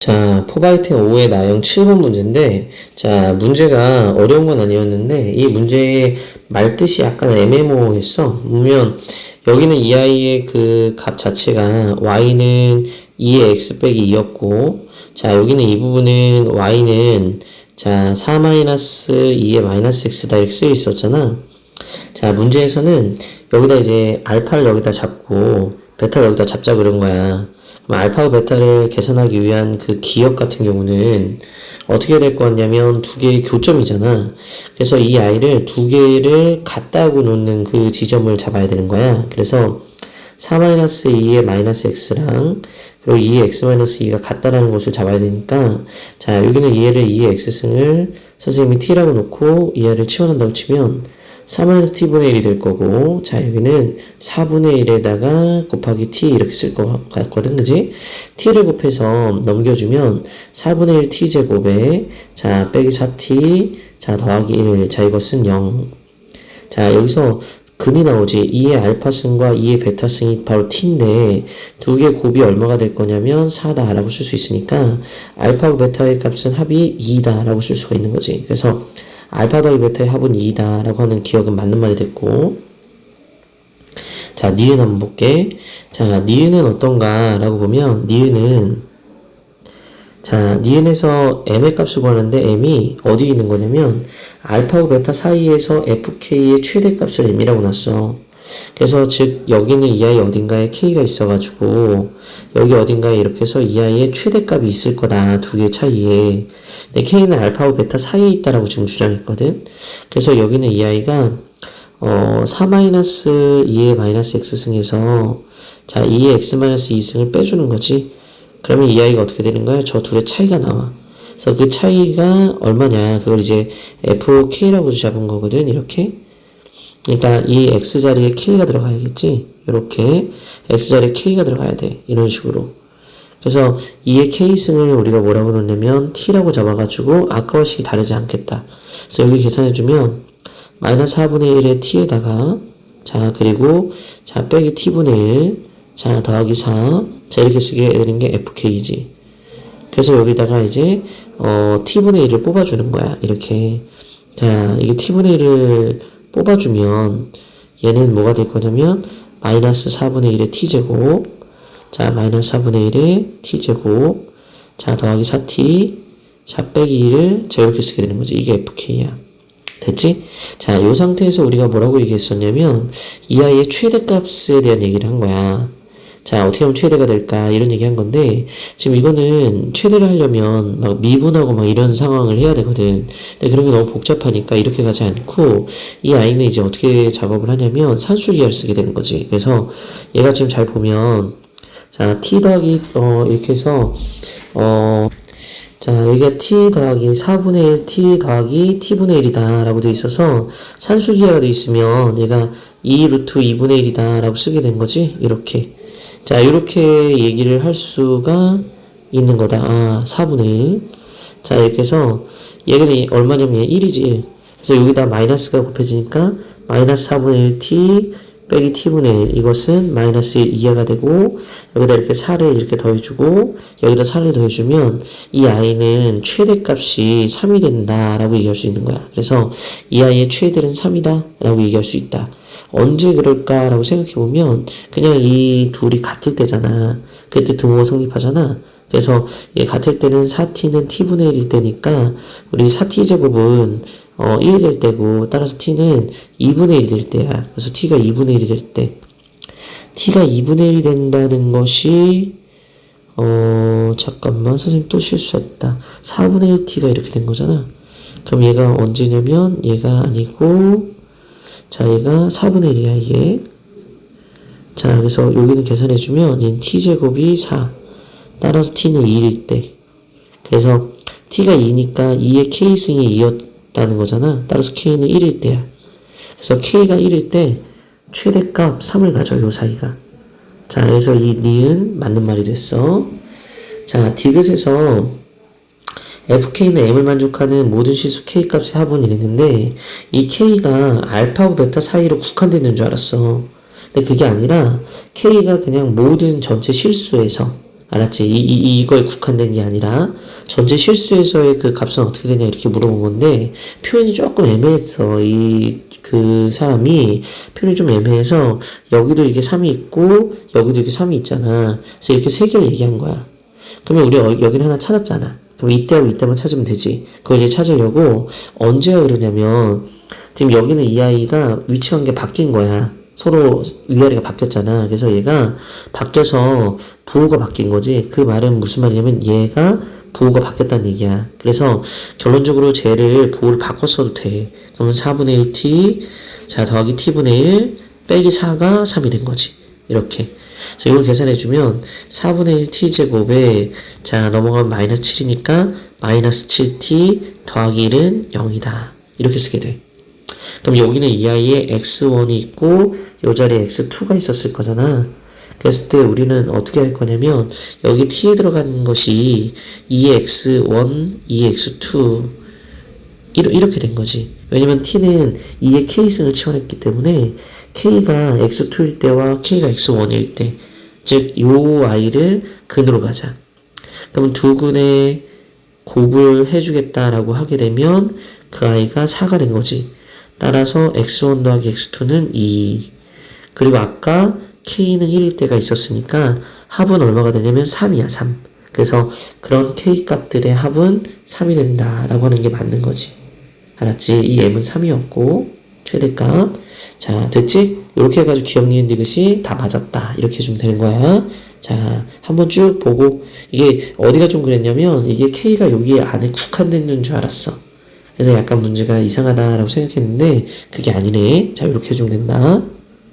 자, 포바이트 5의 나형 7번 문제인데, 자, 문제가 어려운 건 아니었는데, 이 문제의 말뜻이 약간 애매모호했어. 보면, 여기는 이 아이의 그 값 자체가 y는 2의 x 빼기 2였고, 자, 여기는 이 부분은 y는, 자, 4-2의 마이너스 x다 이렇게 있었잖아. 자, 문제에서는 여기다 이제 알파를 여기다 잡고 베타를 여기다 잡자 그런 거야. 그럼 알파와 베타를 계산하기 위한 그 기억 같은 경우는 어떻게 될 것 같냐면 두 개의 교점이잖아. 그래서 이 아이를 두 개를 같다 하고 놓는 그 지점을 잡아야 되는 거야. 그래서 4-2의 마이너스 x랑 그리고 2의 x-2가 같다라는 것을 잡아야 되니까 자 여기는 얘를 2의 x승을 선생님이 t라고 놓고 이 아이를 치워낸다고 치면 4-t분의 1이 될 거고 자 여기는 4분의 1에다가 곱하기 t 이렇게 쓸 것 같거든 그지? t를 곱해서 넘겨주면 4분의 1 t제곱에 자 빼기 4t 자 더하기 1 자 이것은 0자 여기서 근이 나오지. 2의 알파승과 2의 베타승이 바로 t인데 두개 곱이 얼마가 될 거냐면 4다 라고 쓸 수 있으니까 알파와 베타의 값은 합이 2다 라고 쓸 수가 있는 거지. 그래서 알파 더하기 베타의 합은 2다 라고 하는 기억은 맞는 말이 됐고 자 니은 한번 볼게. 자 니은은 어떤가 라고 보면 니은은 자 니은에서 m의 값을 구하는데 m이 어디 있는 거냐면 알파와 베타 사이에서 fk의 최대값을 m이라고 놨어 그래서 즉 여기는 이 아이 어딘가에 k가 있어가지고 여기 어딘가에 이렇게 해서 이 아이의 최대값이 있을 거다. 두 개 차이에. 근데 k는 알파와 베타 사이에 있다라고 지금 주장했거든. 그래서 여기는 이 아이가 어 4-2의 마이너스 x승에서 자 2의 x-2승을 빼주는 거지. 그러면 이 아이가 어떻게 되는 거야? 저 둘의 차이가 나와. 그래서 그 차이가 얼마냐? 그걸 이제 fk라고 잡은 거거든 이렇게 그러니까 이 x자리에 k가 들어가야겠지. 이렇게 x자리에 k가 들어가야 돼. 이런 식으로. 그래서 2의 k승을 우리가 뭐라고 놓냐면 t라고 잡아가지고 아까와 식이 다르지 않겠다. 그래서 여기 계산해주면 마이너스 4분의 1의 t에다가 자 그리고 자 빼기 t분의 1 자 더하기 4 자 이렇게 쓰게 되는 게 fk이지. 그래서 여기다가 이제 어 t분의 1을 뽑아주는 거야. 이렇게 자 이게 t분의 1을 뽑아주면 얘는 뭐가 될 거냐면 마이너스 4분의 1의 t제곱 자 마이너스 4분의 1의 t제곱 자 더하기 4t 자 빼기 1을 자 이렇게 쓰게 되는 거지 이게 fk야 됐지? 자, 이 상태에서 우리가 뭐라고 얘기했었냐면 이 아이의 최대값에 대한 얘기를 한 거야. 자, 어떻게 하면 최대가 될까? 이런 얘기 한 건데, 지금 이거는 최대를 하려면 막 미분하고 막 이런 상황을 해야 되거든. 근데 그런 게 너무 복잡하니까 이렇게 가지 않고, 이 아이는 이제 어떻게 작업을 하냐면 산술기하를 쓰게 되는 거지. 그래서 얘가 지금 잘 보면, 자, t 더하기, 어, 이렇게 해서, 어, 자, 여기가 t 더하기 4분의 1 t 더하기 t분의 1이다 라고 돼 있어서 산술기하가 돼 있으면 얘가 2 루트 2분의 1이다 라고 쓰게 된 거지. 이렇게. 자, 이렇게 얘기를 할 수가 있는 거다. 아, 4분의 1. 자, 이렇게 해서 얘는 얼마냐면 1이지 1. 그래서 여기다 마이너스가 곱해지니까 마이너스 4분의 1 t 빼기 t분의 1 이것은 마이너스 1 이하가 되고 여기다 이렇게 4를 이렇게 더해주고 여기다 4를 더해주면 이 i는 최대값이 3이 된다라고 얘기할 수 있는 거야. 그래서 이 i의 최대는 3이다 라고 얘기할 수 있다. 언제 그럴까라고 생각해 보면 그냥 이 둘이 같을 때잖아. 그때 등호가 성립하잖아. 그래서 얘 같을 때는 4t는 t분의 1일 때니까 우리 4t 제곱은 어 1이 될 때고 따라서 t는 2분의 1이 될 때야. 그래서 t가 2분의 1이 될 때. t가 2분의 1이 된다는 것이 어 잠깐만 선생님 또 실수했다. 4분의 1t가 이렇게 된 거잖아. 그럼 얘가 언제냐면 얘가 아니고 자, 얘가 4분의 1이야, 이게. 자, 그래서 여기는 계산해주면 얘는 t제곱이 4. 따라서 t는 2일 때. 그래서 t가 2니까 2의 k승이 2였 다는 거잖아. 따라서 k는 1일 때야. 그래서 k가 1일 때 최대값 3을 가져, 요 사이가. 자, 그래서 이 니은 맞는 말이 됐어. 자, 디귿에서 fk는 m을 만족하는 모든 실수 k 값의 합은 이랬는데 이 k가 알파하고 베타 사이로 국한되어 있는 줄 알았어. 근데 그게 아니라 k가 그냥 모든 전체 실수에서 알았지? 이, 이, 이거에 국한된 게 아니라 전체 실수에서의 그 값은 어떻게 되냐 이렇게 물어본 건데 표현이 조금 애매했어. 이그 사람이 표현이 좀 애매해서 여기도 이게 3이 있고 여기도 이렇게 3이 있잖아. 그래서 이렇게 세 개를 얘기한 거야. 그러면 우리 어- 여기는 하나 찾았잖아. 그럼 이때하고 이때만 찾으면 되지. 그걸 이제 찾으려고 언제야 그러냐면 지금 여기는 이 아이가 위치 관계 바뀐 거야. 서로 위아래가 바뀌었잖아. 그래서 얘가 바뀌어서 부호가 바뀐 거지. 그 말은 무슨 말이냐면 얘가 부호가 바뀌었다는 얘기야. 그래서 결론적으로 쟤를 부호를 바꿨어도 돼. 그러면 4분의 1t, 자, 더하기 t분의 1, 빼기 4가 3이 된 거지. 이렇게. 그래서 이걸 계산해주면 4분의 1t 제곱에 자 넘어가면 마이너스 7이니까 마이너스 7t 더하기 1은 0이다. 이렇게 쓰게 돼. 그럼 여기는 이 아이에 x1이 있고 이 자리에 x2가 있었을 거잖아. 그랬을 때 우리는 어떻게 할 거냐면 여기 t에 들어가는 것이 2x1, 2x2 이러- 이렇게 된 거지. 왜냐면 t는 2의 k승을 치환했기 때문에 k가 x2일 때와 k가 x1일 때, 즉, 요 아이를 근으로 가자. 그러면 두 군의 곱을 해주겠다라고 하게 되면 그 아이가 4가 된 거지. 따라서 x1 더하기 x2는 2. 그리고 아까 k는 1일 때가 있었으니까 합은 얼마가 되냐면 3이야, 3. 그래서 그런 k 값들의 합은 3이 된다라고 하는 게 맞는 거지. 알았지? 이 m은 3이었고 최대값 자 됐지? 이렇게 해가지고 기억 니은 디귿이 다 맞았다 이렇게 해주면 되는 거야 자 한번 쭉 보고 이게 어디가 좀 그랬냐면 이게 k가 여기 안에 국한되는 줄 알았어 그래서 약간 문제가 이상하다라고 생각했는데 그게 아니네. 자 이렇게 해주면 된다